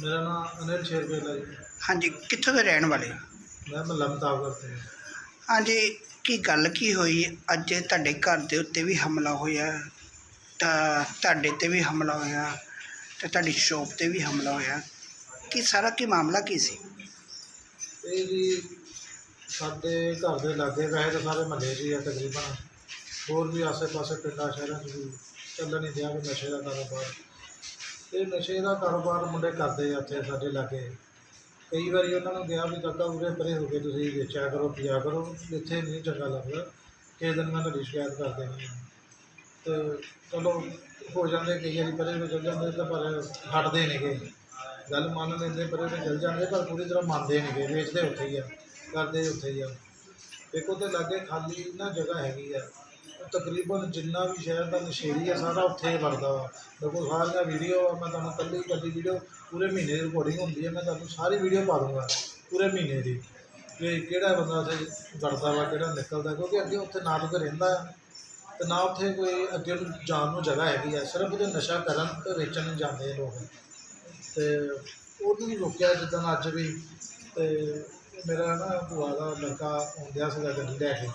ਮੇਰਾ ਨਾਮ ਅਨਿਲ ਸ਼ੇਰਵੇਲਾ ਜੀ। ਹਾਂਜੀ ਕਿੱਥੋਂ ਦੇ ਰਹਿਣ ਵਾਲੇ? ਮੈਂ ਮਹੱਲਾ ਮੁਤਾਬਕ ਤੇ ਹਾਂਜੀ ਕੀ ਗੱਲ ਕੀ ਹੋਈ? ਅੱਜ ਤੁਹਾਡੇ ਘਰ ਦੇ ਉੱਤੇ ਵੀ ਹਮਲਾ ਹੋਇਆ ਤਾਂ ਤੁਹਾਡੇ ਤੇ ਵੀ ਹਮਲਾ ਹੋਇਆ ਤੇ ਤੁਹਾਡੀ ਸ਼ੌਪ ਤੇ ਵੀ ਹਮਲਾ ਹੋਇਆ। ਕੀ ਸਾਰਾ ਕੀ ਮਾਮਲਾ ਕੀ ਸੀ? ਇਹ ਜੀ ਸਾਡੇ ਘਰ ਦੇ ਲਾਗੇ ਵੈਸੇ ਤਾਂ ਸਾਰੇ ਮਹੱਲੇ 'ਚ ਹੀ ਆ ਤਕਰੀਬਨ। ਹੋਰ ਵੀ ਆਸੇ-ਪਾਸੇ ਪਿੰਡਾਂ ਸ਼ਹਿਰਾਂ 'ਚ ਵੀ ਚੱਲਣ ਨਹੀਂ ਦਿਆ ਵੀ ਨਸ਼ੇ ਦਾ ਕਾਰੋਬਾਰ। ਇਹ ਨਸ਼ੇ ਦਾ ਕਾਰੋਬਾਰ ਮੁੰਡੇ ਕਰਦੇ ਆ ਇੱਥੇ ਸਾਡੇ ਲਾਗੇ। ਕਈ ਵਾਰੀ ਉਹਨਾਂ ਨੂੰ ਕਿਹਾ ਵੀ ਕਾਕਾ ਉਰੇ ਪਰੇ ਹੋ ਕੇ ਤੁਸੀਂ ਵੇਚਿਆ ਕਰੋ, ਪਿਆ ਕਰੋ, ਇੱਥੇ ਨਹੀਂ ਚੰਗਾ ਲੱਗਦਾ। ਕਿਸੇ ਦਿਨ ਮੈਂ ਤੁਹਾਡੀ ਸ਼ਿਕਾਇਤ ਕਰ ਦੇਣੀ ਆ ਤੇ ਚਲੋ, ਹੋ ਜਾਂਦੇ ਕਈ ਵਾਰੀ ਪਰੇ ਨੂੰ ਚੱਲ ਜਾਂਦੇ ਤਾਂ ਪਰ ਹਟਦੇ ਨੇਗੇ ਗੱਲ ਮੰਨ ਲੈਂਦੇ ਪਰੇ ਨੂੰ ਚੱਲ ਜਾਂਦੇ ਪਰ ਪੂਰੀ ਤਰ੍ਹਾਂ ਮੰਨਦੇ ਨੇਗੇ ਵੇਚਦੇ ਉੱਥੇ ਹੀ ਆ, ਕਰਦੇ ਉੱਥੇ ਹੀ ਆ। ਦੇਖੋ ਤੇ ਲਾਗੇ ਖਾਲੀ ਨਾ ਜਗ੍ਹਾ ਹੈਗੀ ਆ। ਤਕਰੀਬਨ ਜਿੰਨਾ ਵੀ ਸ਼ਹਿਰ ਦਾ ਨਸ਼ੇਰੀ ਆ ਸਾਰਾ ਉੱਥੇ ਹੀ ਵੜਦਾ ਵਾ। ਦੇਖੋ ਸਾਰੀਆਂ ਵੀਡੀਓ ਆ, ਮੈਂ ਤੁਹਾਨੂੰ ਕੱਲੀ ਕੱਲੀ ਵੀਡੀਓ ਪੂਰੇ ਮਹੀਨੇ ਦੀ ਰਿਕਾਰਡਿੰਗ ਹੁੰਦੀ ਹੈ ਮੈਂ ਤੁਹਾਨੂੰ ਸਾਰੀ ਵੀਡੀਓ ਪਾ ਦੂੰਗਾ ਪੂਰੇ ਮਹੀਨੇ ਦੀ। ਕਿ ਕਿਹੜਾ ਬੰਦਾ ਉੱਥੇ ਵੜਦਾ ਵਾ, ਕਿਹੜਾ ਨਿਕਲਦਾ, ਕਿਉਂਕਿ ਅੱਗੇ ਉੱਥੇ ਨਾ ਤਾਂ ਰਹਿੰਦਾ ਆ ਤੇ ਨਾ ਉੱਥੇ ਕੋਈ ਅੱਗੇ ਨੂੰ ਜਾਣ ਨੂੰ ਜਗ੍ਹਾ ਹੈਗੀ ਆ, ਸਿਰਫ ਉਹਦੇ ਨਸ਼ਾ ਕਰਨ ਤੇ ਵੇਚਣ ਨੂੰ ਜਾਂਦੇ ਆ ਲੋਕ। ਤੇ ਉਹਨੂੰ ਰੋਕਿਆ ਜਿੱਦਾਂ ਅੱਜ ਵੀ, ਤੇ ਮੇਰਾ ਨਾ ਭੂਆ ਦਾ ਲੜਕਾ ਆਉਂਦਿਆ ਸੀਗਾ ਗੱਡੀ ਲੈ ਕੇ।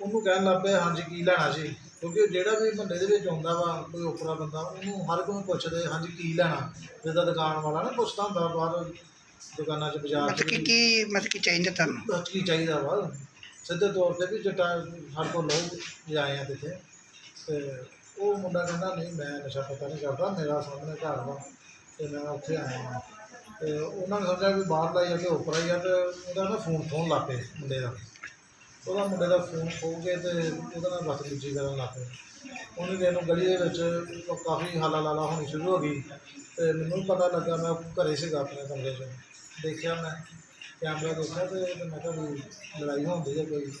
ਉਹਨੂੰ ਕਹਿਣ ਲੱਗ ਪਿਆ ਹਾਂਜੀ ਕੀ ਲੈਣਾ ਸੀ ਕਿਉਂਕਿ ਜਿਹੜਾ ਵੀ ਮੁਹੱਲੇ ਦੇ ਵਿੱਚ ਆਉਂਦਾ ਵਾ ਕੋਈ ਉਪਰਾ ਬੰਦਾ ਉਹਨੂੰ ਹਰ ਕੋਈ ਪੁੱਛਦੇ ਹਾਂਜੀ ਕੀ ਲੈਣਾ? ਜਿੱਦਾਂ ਦੁਕਾਨ ਵਾਲਾ ਨਾ ਪੁੱਛਦਾ ਹੁੰਦਾ ਬਾਹਰ ਦੁਕਾਨਾਂ 'ਚ ਬਾਜ਼ਾਰ 'ਚ ਮਤਲਬ ਕਿ ਵੀ। ਕੀ ਮਤਲਬ ਕਿ ਚਾਹੀਦਾ ਤੁਹਾਨੂੰ? ਬਸ ਕੀ ਚਾਹੀਦਾ ਵਾ? ਸਿੱਧੇ ਤੌਰ ਤੇ ਵੀ ਜਟਾ ਹਰ ਕੋ ਲੋਕ ਜਾਏ ਆ ਤੇ ਉਹ ਮੁੰਡਾ ਕਹਿੰਦਾ ਨਹੀਂ ਮੈਂ ਨਸ਼ਾ ਪਤਾ ਨਹੀਂ ਕਰਦਾ ਮੇਰਾ ਸਾਹਮਣੇ ਘਰ ਵਾ ਤੇ ਮੈਂ ਉੱਥੇ ਆਇਆ ਹਾਂ ਤੇ ਉਹਨਾਂ ਨੇ ਸਮਝਿਆ ਵੀ ਬਾਹਰ ਦਾ ਹੀ ਆ ਤੇ ਉੱਪਰ ਹੀ ਆ ਤੇ ਉਹਦਾ ਨਾ ਫੋਨ ਫੋਨ ਲਾ ਪਏ ਮੁੰਡੇ ਦਾ। ਉਹਦਾ ਮੁੰਡੇ ਦਾ ਫੋਨ ਖੋ ਕੇ ਤੇ ਉਹਦਾ ਨਾਲ ਬਦਤਮੀਜ਼ੀ ਕਰਨ ਲੱਗ ਪਏ ਉਹਨੇ ਕਿਸੇ ਨੂੰ ਗਲੀ ਦੇ ਵਿੱਚ ਕਾਫੀ ਹਾਲਾ ਲਾਲਾ ਹੋਣੀ ਸ਼ੁਰੂ ਹੋ ਗਈ ਤੇ ਮੈਨੂੰ ਪਤਾ ਲੱਗਾ ਮੈਂ ਘਰੇ ਸੀਗਾ ਆਪਣੇ ਕਮਰੇ 'ਚ। ਦੇਖਿਆ ਮੈਂ, ਕੈਮਰਾ ਦੇਖਿਆ ਤੇ ਤੇ ਮੈਂ ਕਿਹਾ ਵੀ ਲੜਾਈ ਹੁੰਦੀ ਹੈ ਕੋਈ।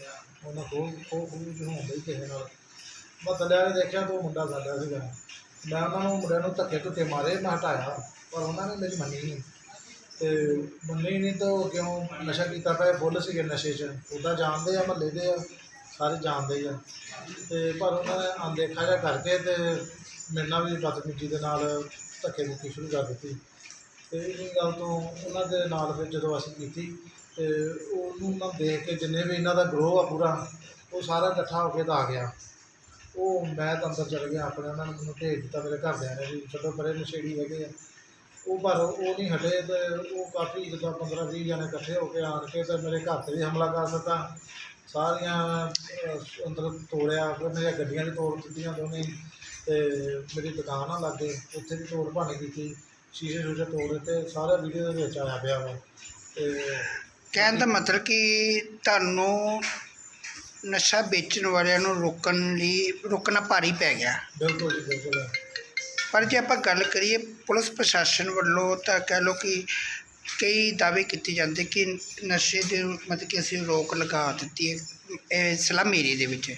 ਉਹਨਾਂ ਖੋ ਖੋ ਖੋ ਜਿਹੀ ਹੁੰਦੀ ਕਿਸੇ ਨਾਲ। ਮੈਂ ਥੱਲੇ ਨੇ ਦੇਖਿਆ ਤਾਂ ਉਹ ਮੁੰਡਾ ਸਾਡਾ ਸੀਗਾ। ਮੈਂ ਉਹਨਾਂ ਨੂੰ, ਮੁੰਡਿਆਂ ਨੂੰ ਧੱਕੇ ਧੁੱਕੇ ਮਾਰੇ, ਮੈਂ ਹਟਾਇਆ, ਪਰ ਉਹਨਾਂ ਨੇ ਮੇਰੀ ਮੰਨੀ ਨਹੀਂ ਤੇ ਮੰਨੀ ਨਹੀਂ ਤਾਂ ਉਹ ਕਿਉਂ ਨਸ਼ਾ ਕੀਤਾ ਪਿਆ ਫੁੱਲ ਸੀਗੇ ਨਸ਼ੇ 'ਚ। ਉੱਦਾਂ ਜਾਣਦੇ ਆ, ਮਹੱਲੇ ਦੇ ਆ, ਸਾਰੇ ਜਾਣਦੇ ਹੀ ਆ। ਤੇ ਪਰ ਉਹਨਾਂ ਨੇ ਅਣਦੇਖਾ ਜਿਹਾ ਕਰਕੇ ਤੇ ਮੇਰੇ ਨਾਲ ਵੀ ਬਦਤਮੀਜ਼ੀ ਦੇ ਨਾਲ ਧੱਕੇ ਮੁੱਕੀ ਸ਼ੁਰੂ ਕਰ ਦਿੱਤੀ। ਤੇ ਇਹ ਗੱਲ ਤੋਂ ਉਹਨਾਂ ਦੇ ਨਾਲ ਫਿਰ ਜਦੋਂ ਅਸੀਂ ਕੀਤੀ, ਤੇ ਉਹਨੂੰ ਨਾ ਦੇਖ ਕੇ ਜਿੰਨੇ ਵੀ ਇਹਨਾਂ ਦਾ ਗਰੋਹ ਆ ਪੂਰਾ, ਉਹ ਸਾਰਾ ਇਕੱਠਾ ਹੋ ਕੇ ਤਾਂ ਆ ਗਿਆ। ਉਹ ਮੈਂ ਤਾਂ ਅੰਦਰ ਚਲ ਗਿਆ, ਆਪਣੇ ਉਹਨਾਂ ਨੇ ਮੈਨੂੰ ਭੇਜ ਦਿੱਤਾ ਮੇਰੇ ਘਰਦਿਆਂ ਨੇ ਵੀ, ਛੱਡੋ ਪਰੇ ਨਸ਼ੇੜੀ ਹੈਗੇ ਆ। ਉਹ ਪਰ ਉਹ ਨਹੀਂ ਹਟੇ ਤੇ ਉਹ ਕਾਫੀ ਜਿੱਦਾਂ 15 20 ਜਣੇ ਇਕੱਠੇ ਹੋ ਕੇ ਆਣ ਕੇ ਤੇ ਮੇਰੇ ਘਰ ਤੇ ਵੀ ਹਮਲਾ ਕਰ ਦਿੱਤਾ। ਸਾਰੀਆਂ ਅਹ, ਅੰਦਰ ਤੋੜਿਆ ਫਿਰ ਮੇਰੀਆਂ ਗੱਡੀਆਂ ਵੀ ਤੋੜ ਦਿੱਤੀਆਂ ਦੋਨੇ ਹੀ ਤੇ ਮੇਰੀ ਦੁਕਾਨ ਆ ਲਾਗੇ ਉੱਥੇ ਵੀ ਤੋੜ ਭੰਨ ਕੀਤੀ ਸ਼ੀਸ਼ੇ ਸ਼ੂਸ਼ੇ ਤੋੜ ਦਿੱਤੇ ਸਾਰਾ ਵੀਡੀਓ ਦੇ ਵਿੱਚ ਆਇਆ ਪਿਆ ਵਾ। ਤੇ ਕਹਿਣ ਦਾ ਮਤਲਬ ਕਿ ਤੁਹਾਨੂੰ ਨਸ਼ਾ ਵੇਚਣ ਵਾਲਿਆਂ ਨੂੰ ਰੋਕਣ ਲਈ ਰੋਕਣਾ ਭਾਰੀ ਪੈ ਗਿਆ। ਬਿਲਕੁਲ ਜੀ ਬਿਲਕੁਲ। ਪਰ ਜੇ ਆਪਾਂ ਗੱਲ ਕਰੀਏ ਪੁਲਿਸ ਪ੍ਰਸ਼ਾਸਨ ਵੱਲੋਂ ਤਾਂ ਕਹਿ ਲਓ ਕਿ ਕਈ ਦਾਅਵੇ ਕੀਤੇ ਜਾਂਦੇ ਕਿ ਨਸ਼ੇ ਦੇ ਮਤਲਬ ਕਿ ਅਸੀਂ ਰੋਕ ਲਗਾ ਦਿੱਤੀ ਹੈ, ਇਹ ਸਲਮ ਏਰੀਏ ਦੇ ਵਿੱਚ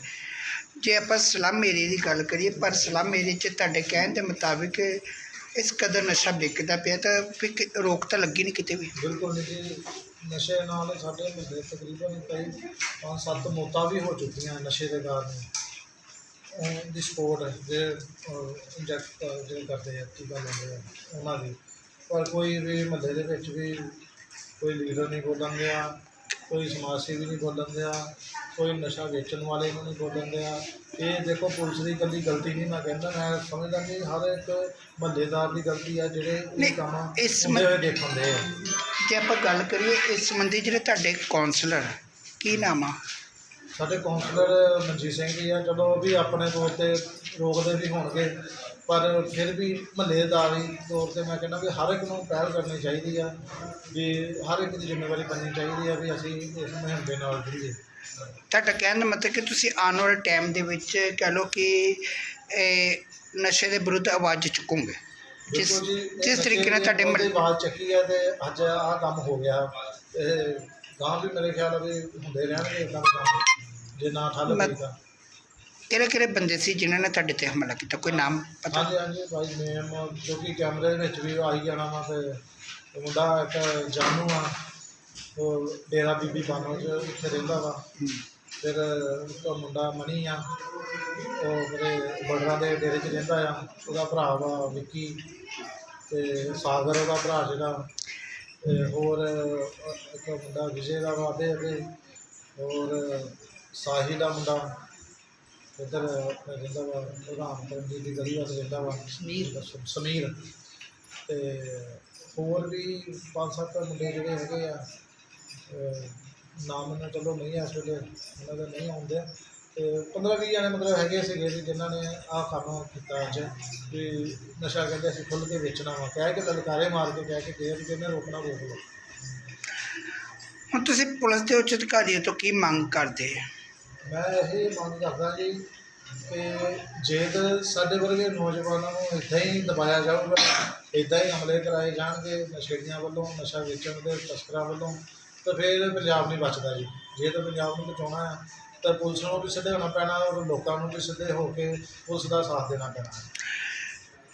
ਜੇ ਆਪਾਂ ਸਲਮ ਏਰੀਏ ਦੀ ਗੱਲ ਕਰੀਏ, ਪਰ ਸਲਮ ਏਰੀਏ 'ਚ ਤੁਹਾਡੇ ਕਹਿਣ ਦੇ ਮੁਤਾਬਿਕ ਇਸ ਕਦਰ ਨਸ਼ਾ ਵਿਕਦਾ ਪਿਆ ਤਾਂ ਫਿਰ ਰੋਕ ਤਾਂ ਲੱਗੀ ਨਹੀਂ ਕਿਤੇ ਵੀ। ਬਿਲਕੁਲ ਜੀ, ਨਸ਼ੇ ਨਾਲ ਸਾਡੇ ਮੁਹੱਲੇ ਤਕਰੀਬਨ ਕਈ ਪੰਜ ਸੱਤ ਮੌਤਾਂ ਵੀ ਹੋ ਚੁੱਕੀਆਂ ਨਸ਼ੇ ਦੇ ਕਾਰਨ। ਦੀ ਸਪੋਰਟ ਜੇ ਇੰਜੈਕਟ ਜਿਹੜੇ ਕਰਦੇ ਆ ਟੀਕਾ ਲਾਉਂਦੇ ਆ ਉਹਨਾਂ ਦੀ। ਪਰ ਕੋਈ ਵੀ ਮੁਹੱਲੇ ਦੇ ਵਿੱਚ ਵੀ ਕੋਈ ਲੀਡਰ ਨਹੀਂ ਬੋਲਣ ਦਿਆ ਕੋਈ ਸਮਾਜ ਸੇਵੀ ਨਹੀਂ ਬੋਲਣ ਦਿਆ ਕੋਈ ਨਸ਼ਾ ਵੇਚਣ ਵਾਲੇ ਨੂੰ ਨਹੀਂ ਬੋਲਣ ਦਿਆ। ਇਹ ਦੇਖੋ ਪੁਲਿਸ ਦੀ ਇਕੱਲੀ ਗਲਤੀ ਨਹੀਂ ਮੈਂ ਕਹਿੰਦਾ ਮੈਂ ਸਮਝਦਾ ਕਿ ਹਰ ਇੱਕ ਮੁਹੱਲੇਦਾਰ ਦੀ ਗਲਤੀ ਆ ਜਿਹੜੇ ਇਹ ਕੰਮ ਇਸ ਹੁੰਦੇ ਮ- ਹੋਏ ਦੇਖਣ ਦੇ ਆ। ਜੇ ਆਪਾਂ ਗੱਲ ਕਰੀਏ ਇਸ ਸੰਬੰਧੀ ਜਿਹੜੇ ਤੁਹਾਡੇ ਕਾਉਂਸਲਰ ਕੀ ਨਾਮ ਆ? ਸਾਡੇ ਕਾਉਂਸਲਰ ਮਨਜੀਤ ਸਿੰਘ ਜੀ ਆ ਚਲੋ ਉਹ ਵੀ ਆਪਣੇ ਤੌਰ ਤੇ ਰੋਕਦੇ ਵੀ ਹੋਣਗੇ ਪਰ ਫਿਰ ਵੀ ਮਹੱਲੇਦਾਰੀ ਤੌਰ ਤੇ ਮੈਂ ਕਹਿੰਦਾ ਵੀ ਹਰ ਇੱਕ ਨੂੰ ਪਹਿਲ ਕਰਨੀ ਚਾਹੀਦੀ ਆ ਵੀ ਹਰ ਇੱਕ ਦੀ ਜ਼ਿੰਮੇਵਾਰੀ ਬਣਨੀ ਚਾਹੀਦੀ ਆ ਵੀ ਅਸੀਂ ਇਸ ਮੁਹਿੰਮ ਦੇ ਨਾਲ ਜੁੜੀਏ। ਤੁਹਾਡਾ ਕਹਿਣ ਦਾ ਮਤਲਬ ਕਿ ਤੁਸੀਂ ਆਉਣ ਵਾਲੇ ਟਾਈਮ ਦੇ ਵਿੱਚ ਕਹਿ ਲਓ ਕਿ ਇਹ ਨਸ਼ੇ ਦੇ ਵਿਰੁੱਧ ਆਵਾਜ਼ ਚੁੱਕੋਗੇ। ਜਿਸ ਤਰੀਕੇ ਨਾਲ ਤੁਹਾਡੇ ਮਹੱਲੇ ਆਵਾਜ਼ ਚੱਕੀ ਆ ਤੇ ਅੱਜ ਆਹ ਕੰਮ ਹੋ ਗਿਆ। ਇਹ ਗਾਂ ਵੀ ਮੇਰੇ ਖਿਆਲ ਆ ਵੀ ਹੁੰਦੇ ਰਹਿਣਗੇ ਇਦਾਂ ਦੇ ਕੰਮ। ਜੇ ਨਾ ਠੱਲ ਮੈਂ- ਤਾਂ ਕਿਹੜੇ ਕਿਹੜੇ ਬੰਦੇ ਸੀ ਜਿਨ੍ਹਾਂ ਨੇ ਤੁਹਾਡੇ ਤੇ ਹਮਲਾ ਕੀਤਾ? ਕੋਈ ਨਾਮ ਪਤਾ? ਹਾਂਜੀ ਹਾਂਜੀ ਭਾਈ ਨੇਮ ਜੋ ਕਿ ਕੈਮਰੇ ਦੇ ਵਿੱਚ ਵੀ ਆਈ ਜਾਣਾ ਵਾ ਤੇ ਮੁੰਡਾ ਇੱਕ ਜਾਨੂ ਆ ਉਹ ਡੇਰਾ ਬੀਬੀ ਬਾਨੋ ਚ ਉੱਥੇ ਰਹਿੰਦਾ ਵਾ। ਹੂੰ। ਫਿਰ ਇੱਕ ਮੁੰਡਾ ਮਣੀ ਆ ਉਹ ਮੇਰੇ ਬੜਰਾ ਦੇ ਡੇਰੇ 'ਚ ਰਹਿੰਦਾ ਆ ਉਹਦਾ ਭਰਾ ਵਾ ਵਿੱਕੀ ਤੇ ਸਾਗਰ ਉਹਦਾ ਭਰਾ ਜਿਹੜਾ ਤੇ ਹੋਰ ਇੱਕ ਮੁੰਡਾ ਵਿਜੇ ਦਾ ਵਾ ਤੇ ਅੱਗੇ ਹੋਰ ਸਾਹਿਲ ਦਾ ਮੁੰਡਾ ਇੱਧਰ ਆਪਣਾ ਰਹਿੰਦਾ ਵਾ ਪ੍ਰਧਾਨ ਪੰਡੀ ਦੀ ਗਲੀ ਵੱਲ ਰਹਿੰਦਾ ਵਾ ਸਮੀਰ। ਸਮੀਰ। ਤੇ ਹੋਰ ਵੀ ਪੰਜ ਸੱਤ ਮੁੰਡੇ ਜਿਹੜੇ ਹੈਗੇ ਆ ਨਾਮ ਮੈਨੂੰ ਚਲੋ ਨਹੀਂ ਇਸ ਵੇਲੇ ਉਹਨਾਂ ਦਾ ਨਹੀਂ ਆਉਂਦੇ ਤੇ 15 20 ਜਣੇ ਮਤਲਬ ਹੈਗੇ ਸੀਗੇ ਵੀ ਜਿਨ੍ਹਾਂ ਨੇ ਆਹ ਕੰਮ ਕੀਤਾ ਅੱਜ। ਵੀ ਨਸ਼ਾ ਕਹਿੰਦੇ ਅਸੀਂ ਖੁੱਲ੍ਹ ਕੇ ਵੇਚਣਾ ਵਾ। ਕਹਿ ਕੇ ਲਲਕਾਰੇ ਮਾਰ ਕੇ ਕਹਿ ਕੇ ਗਏ ਵੀ ਜਿਹਨੇ ਰੋਕਣਾ ਰੋਕ ਲਓ। ਹੁਣ ਤੁਸੀਂ ਪੁਲਿਸ ਦੇ ਉੱਚ ਅਧਿਕਾਰੀਆਂ ਤੋਂ ਕੀ ਮੰਗ ਕਰਦੇ ਮੈਂ ਇਹ ਮੰਗ ਕਰਦਾ ਜੀ ਕਿ ਜੇ ਤਾਂ ਸਾਡੇ ਵਰਗੇ ਨੌਜਵਾਨਾਂ ਨੂੰ ਇੱਦਾਂ ਹੀ ਦਬਾਇਆ ਜਾਊਗਾ, ਇੱਦਾਂ ਹੀ ਹਮਲੇ ਕਰਾਏ ਜਾਣਗੇ, ਨਸ਼ੇੜੀਆਂ ਵੱਲੋਂ, ਨਸ਼ਾ ਵੇਚਣ ਦੇ ਤਸਕਰਾਂ ਵੱਲੋਂ, ਤਾਂ ਫਿਰ ਪੰਜਾਬ ਨਹੀਂ ਬਚਦਾ ਜੀ। ਜੇ ਤਾਂ ਪੰਜਾਬ ਨੂੰ ਬਚਾਉਣਾ ਹੈ, ਤਾਂ ਪੁਲਿਸ ਨੂੰ ਵੀ ਸਿੱਧੇ ਹੋਣਾ ਪੈਣਾ ਔਰ ਲੋਕਾਂ ਨੂੰ ਵੀ ਸਿੱਧੇ ਹੋ ਕੇ ਪੁਲਿਸ ਦਾ ਸਾਥ ਦੇਣਾ ਪੈਣਾ।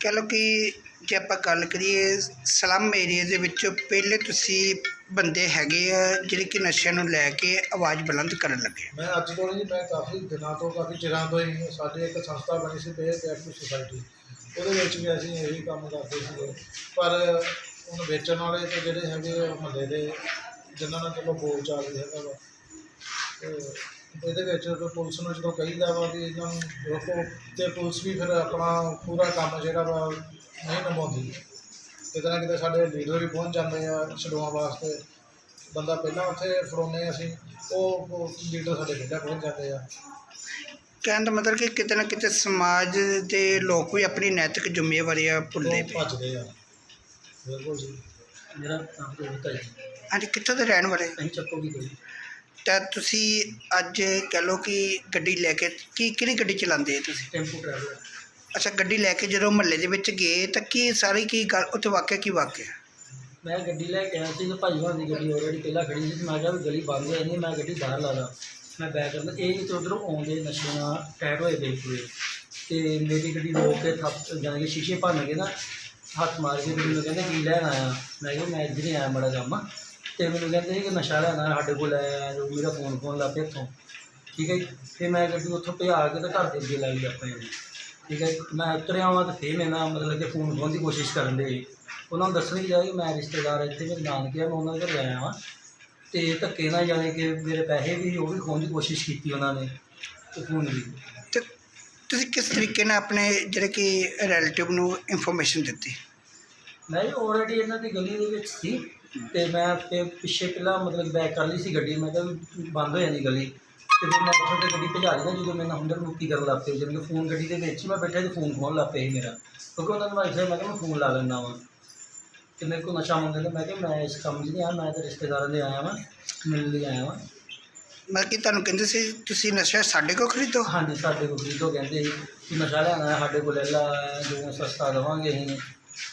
ਕਹਿ ਲਓ ਕਿ ਜੇ ਆਪਾਂ ਗੱਲ ਕਰੀਏ ਸਲਮ ਏਰੀਆ ਦੇ ਵਿੱਚ ਪਹਿਲੇ ਤੁਸੀਂ ਬੰਦੇ ਹੈਗੇ ਆ ਜਿਹੜੇ ਕਿ ਨਸ਼ਿਆਂ ਨੂੰ ਲੈ ਕੇ ਆਵਾਜ਼ ਬੁਲੰਦ ਕਰਨ ਲੱਗੇ ਮੈਂ ਅੱਜ ਤੋਂ ਨਹੀਂ, ਮੈਂ ਕਾਫੀ ਦਿਨਾਂ ਤੋਂ, ਕਾਫੀ ਚਿਰਾਂ ਤੋਂ ਹੀ ਸਾਡੇ ਇੱਕ ਸੰਸਥਾ ਬਣੀ ਸੀ ਪੇਅਰ ਕੈਪਟਿਵ ਸੁਸਾਇਟੀ ਉਹਦੇ ਵਿੱਚ ਵੀ ਅਸੀਂ ਇਹੀ ਕੰਮ ਕਰਦੇ ਸੀਗੇ। ਪਰ ਹੁਣ ਵੇਚਣ ਵਾਲੇ ਤੇ ਜਿਹੜੇ ਹੈਗੇ ਆ ਮਹੱਲੇ ਦੇ, ਜਿਨ੍ਹਾਂ ਨਾਲ ਚਲੋ ਬੋਲ ਚਾਲ ਵੀ ਹੈਗਾ ਵਾ। ਇਹਦੇ ਵਿੱਚ ਪੁਲਿਸ ਨੂੰ ਜਦੋਂ ਕਹੀਦਾ ਵਾ ਵੀ ਇਹਨਾਂ ਨੂੰ ਰੋਕੋ ਤੇ ਪੁਲਿਸ ਵੀ ਫਿਰ ਆਪਣਾ ਪੂਰਾ ਕੰਮ ਜਿਹੜਾ ਵਾ ਨਹੀਂ ਨਿਭਾਉਂਦੀ। ਕਿਤੇ ਨਾ ਕਿਤੇ ਸਾਡੇ ਲੀਡਰ ਵੀ ਪਹੁੰਚ ਜਾਂਦੇ ਆ ਛਡਵਾਉਣ ਵਾਸਤੇ। ਬੰਦਾ ਪਹਿਲਾਂ ਉੱਥੇ ਫੜਾਉਂਦੇ ਅਸੀਂ ਉਹ ਲੀਡਰ ਸਾਡੇ ਪਹਿਲਾਂ ਪਹੁੰਚ ਜਾਂਦੇ ਆ। ਕਹਿਣ ਦਾ ਮਤਲਬ ਕਿ ਕਿਤੇ ਨਾ ਕਿਤੇ ਸਮਾਜ ਦੇ ਲੋਕ ਵੀ ਆਪਣੀ ਨੈਤਿਕ ਜ਼ਿੰਮੇਵਾਰੀਆਂ ਭੁੱਲਦੇ ਉਹ ਪਏ ਭੱਜਦੇ ਆ। ਬਿਲਕੁਲ ਜੀ। ਮੇਰਾ ਨਾਮ ਹੈ ਜੀ। ਹਾਂਜੀ ਕਿੱਥੋਂ ਦੇ ਰਹਿਣ ਵਾਲੇ? ਅਸੀਂ ਚੱਕੋ ਕੀ ਕੋਈ। ਤਾਂ ਤੁਸੀਂ ਅੱਜ ਕਹਿ ਲਓ ਕਿ ਗੱਡੀ ਲੈ ਕੇ ਕੀ ਕਿਹੜੀ ਗੱਡੀ ਚਲਾਉਂਦੇ ਹੋ ਤੁਸੀਂ? ਟੈਂਪੂ ਟਰੈਵਲਰ ਅੱਛਾ ਗੱਡੀ ਲੈ ਕੇ ਜਦੋਂ ਮਹੱਲੇ ਦੇ ਵਿੱਚ ਗਏ ਤਾਂ ਕੀ ਸਾਰੀ ਕੀ ਗੱਲ ਉੱਥੇ ਵਾਕਿਆ ਕੀ ਵਾਕਿਆ? ਮੈਂ ਗੱਡੀ ਲੈ ਕੇ ਆਇਆ ਸੀ ਤੇ ਭਾਈ ਹੋਣ ਦੀ ਗੱਡੀ ਆਲਰੇਡੀ ਪਹਿਲਾਂ ਖੜੀ ਸੀ ਮੈਂ ਕਿਹਾ ਵੀ ਗਲੀ ਬੰਦ ਹੋਈ ਨਹੀਂ ਮੈਂ ਗੱਡੀ ਬਾਹਰ ਲਾ ਦਾਂ ਮੈਂ ਬੈਕ ਕਰਨਾ ਇਹ ਤੇ ਉਧਰੋਂ ਆਉਂਦੇ ਨਸ਼ੇ ਨਾਲ ਟੈਟ ਹੋਏ ਦੇ ਪੂਰੇ। ਤੇ ਮੇਰੀ ਗੱਡੀ ਰੋਕ ਕੇ ਥੱਪ ਜਾਨ ਕੇ ਸ਼ੀਸ਼ੇ ਭੰਨ ਕੇ ਨਾ ਹੱਥ ਮਾਰ ਕੇ ਮੈਨੂੰ ਕਹਿੰਦੇ ਕੀ ਲੈਣ ਆਇਆ। ਮੈਂ ਕਿਹਾ ਮੈਂ ਇੱਧਰ ਹੀ ਆਇਆ ਬੜਾ ਕੰਮ ਤੇ ਮੈਨੂੰ ਕਹਿੰਦੇ ਸੀ ਕਿ ਨਸ਼ਾ ਲੈਣਾ ਸਾਡੇ ਕੋਲ ਆਇਆ ਜੋ ਮੇਰਾ ਫੋਨ ਫੋਨ ਲਾ ਪਿਆ ਇੱਥੋਂ। ਠੀਕ ਹੈ ਜੀ। ਫਿਰ ਮੈਂ ਗੱਡੀ ਉੱਥੋਂ ਭਜਾ ਕੇ ਤੇ ਘਰ ਦੇ ਅੱਗੇ ਗਿਆ ਆਪਣੇ ਠੀਕ ਹੈ ਮੈਂ ਉਤਰਿਆ ਵਾਂ ਤੇ ਫਿਰ ਮੇਰੇ ਨਾਲ ਮਤਲਬ ਕਿ ਫੋਨ ਫੋਨ ਦੀ ਕੋਸ਼ਿਸ਼ ਕਰਨ ਦੇ। ਉਹਨਾਂ ਨੂੰ ਦੱਸਣ ਜਾਏ ਕਿ ਮੈਂ ਰਿਸ਼ਤੇਦਾਰ ਇੱਥੇ ਮੇਰੇ ਨਾਨਕੇ ਆ ਮੈਂ ਉਹਨਾਂ ਦੇ ਘਰ ਆਇਆ ਵਾਂ ਤੇ ਧੱਕੇ ਨਾਲ ਜਾਣੇ ਕਿ ਮੇਰੇ ਪੈਸੇ ਵੀ ਉਹ ਵੀ ਖੋਣ ਦੀ ਕੋਸ਼ਿਸ਼ ਕੀਤੀ ਉਹਨਾਂ ਨੇ ਤੇ ਫੋਨ ਵੀ। ਤੇ ਤੁਸੀਂ ਕਿਸ ਤਰੀਕੇ ਨਾਲ ਆਪਣੇ ਜਿਹੜੇ ਕਿ ਰਿਲੇਟਿਵ ਨੂੰ ਇਨਫੋਰਮੇਸ਼ਨ ਦਿੱਤੀ? ਮੈਂ ਆਲਰੇਡੀ ਇਹਨਾਂ ਦੀ ਗਲੀ ਦੇ ਵਿੱਚ ਸੀ। ਤੇ ਮੈਂ ਤੇ ਪਿੱਛੇ ਪਹਿਲਾਂ ਮਤਲਬ ਬੈਕ ਕਰ ਲਈ ਸੀ ਗੱਡੀ ਮੈਂ ਕਿਹਾ ਵੀ ਬੰਦ ਹੋ ਜਾਂਦੀ ਗਲੀ। ਤੇ ਫਿਰ ਮੈਂ ਉੱਥੋਂ ਤੇ ਗੱਡੀ ਭਜਾ ਲਈ ਨਾ ਜਦੋਂ ਨਾਲ ਹੁੰਦਰ ਮੁੱਕੀ ਕਰਨ ਲੱਗ ਪਏ। ਜਿਵੇਂ ਕਿ ਫੋਨ ਗੱਡੀ ਦੇ ਵਿੱਚ ਹੀ ਮੈਂ ਬੈਠਾ ਤੇ ਫੋਨ ਖੋਣ ਲੱਗ ਪਏ ਸੀ ਮੇਰਾ। ਕਿਉਂਕਿ ਉਹਨਾਂ ਨੂੰ ਮੈਂ ਮੈਂ ਕਿਹਾ ਮੈਂ ਫੋਨ ਲਾ ਲੈਂਦਾ ਵਾਂ। ਤੇ ਮੇਰੇ ਕੋਲ ਨਸ਼ਾ ਮੰਗਦੇ ਤੇ ਮੈਂ ਕਿਹਾ ਮੈਂ ਇਸ ਕੰਮ 'ਚ ਨਹੀਂ ਆ ਮੈਂ ਤਾਂ ਰਿਸ਼ਤੇਦਾਰਾਂ ਦੇ ਆਇਆ ਵਾਂ ਮਿਲਣ ਲਈ ਆਇਆ ਵਾਂ। ਮਤਲਬ ਕਿ ਤੁਹਾਨੂੰ ਕਹਿੰਦੇ ਸੀ ਤੁਸੀਂ ਨਸ਼ਾ ਸਾਡੇ ਕੋਲ ਖਰੀਦੋ? ਹਾਂਜੀ ਸਾਡੇ ਕੋਲ ਖਰੀਦੋ ਕਹਿੰਦੇ ਸੀ ਕਿ ਨਸ਼ਾ ਲੈਣਾ ਹੈ, ਸਾਡੇ ਕੋਲ ਲੈ ਲਾ ਜੋ ਸਸਤਾ ਦੇਵਾਂਗੇ ਅਸੀਂ।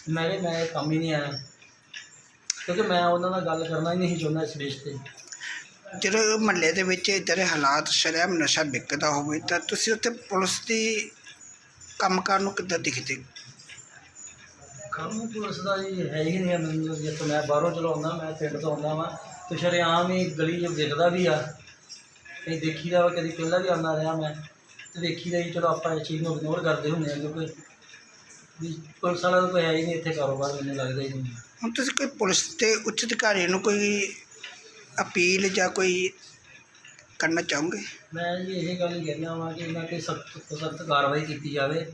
ਮੈਂ ਕਿਹਾ ਮੈਂ ਕੰਮ ਹੀ ਨਹੀਂ ਆਇਆ। ਕਿਉਂਕਿ ਮੈਂ ਉਹਨਾਂ ਨਾਲ ਗੱਲ ਕਰਨਾ ਹੀ ਨਹੀਂ ਚਾਹੁੰਦਾ ਇਸ ਬੇਸ ਤੇ। ਜਦੋਂ ਮਹੱਲੇ ਦੇ ਵਿੱਚ ਇੱਧਰ ਦੇ ਹਾਲਾਤ ਸ਼ਰੇਆਮ ਨਸ਼ਾ ਵਿਕਦਾ ਹੋਵੇ ਤਾਂ ਤੁਸੀਂ ਉੱਥੇ ਪੁਲਿਸ ਦੀ ਕੰਮਕਾਰ ਨੂੰ ਕਿੱਦਾਂ ਦਿਖਦੇ ਕੰਮ ਪੁਲਿਸ ਦਾ ਜੀ ਹੈ ਹੀ ਨਹੀਂ ਮੈਨੂੰ ਜੇ ਤੋਂ ਮੈਂ ਬਾਹਰੋਂ ਚਲਾਉਂਦਾ ਮੈਂ ਪਿੰਡ ਤੋਂ ਆਉਂਦਾ ਵਾਂ ਤੇ ਸ਼ਰੇਆਮ ਹੀ ਗਲੀ 'ਚ ਦਿਖਦਾ ਵੀ ਆ। ਕਈ ਦੇਖੀਦਾ ਵਾ ਕਦੀ ਪਹਿਲਾਂ ਵੀ ਆਉਂਦਾ ਰਿਹਾ ਮੈਂ ਤੇ ਦੇਖੀਦਾ ਜੀ ਚਲੋ ਆਪਾਂ ਇਸ ਚੀਜ਼ ਨੂੰ ਇਗਨੋਰ ਕਰਦੇ ਹੁੰਦੇ ਆ ਕਿਉਂਕਿ ਵੀ ਪੁਲਿਸ ਵਾਲਾ ਤਾਂ ਕੋਈ ਹੈ ਹੀ ਨਹੀਂ ਇੱਥੇ ਕਾਰੋਬਾਰ ਮੈਨੂੰ ਲੱਗਦਾ ਹੀ ਨਹੀਂ। ਹੁਣ ਤੁਸੀਂ ਕੋਈ ਪੁਲਿਸ ਦੇ ਉੱਚ ਅਧਿਕਾਰੀ ਨੂੰ ਕੋਈ ਅਪੀਲ ਜਾਂ ਕੋਈ ਕਰਨਾ ਚਾਹੋਗੇ? ਮੈਂ ਜੀ ਇਹ ਗੱਲ ਕਹਿਣਾ ਵਾਂ ਕਿ ਇਹਨਾਂ ਤੇ ਸਖਤ ਤੋਂ ਸਖਤ ਕਾਰਵਾਈ ਕੀਤੀ ਜਾਵੇ।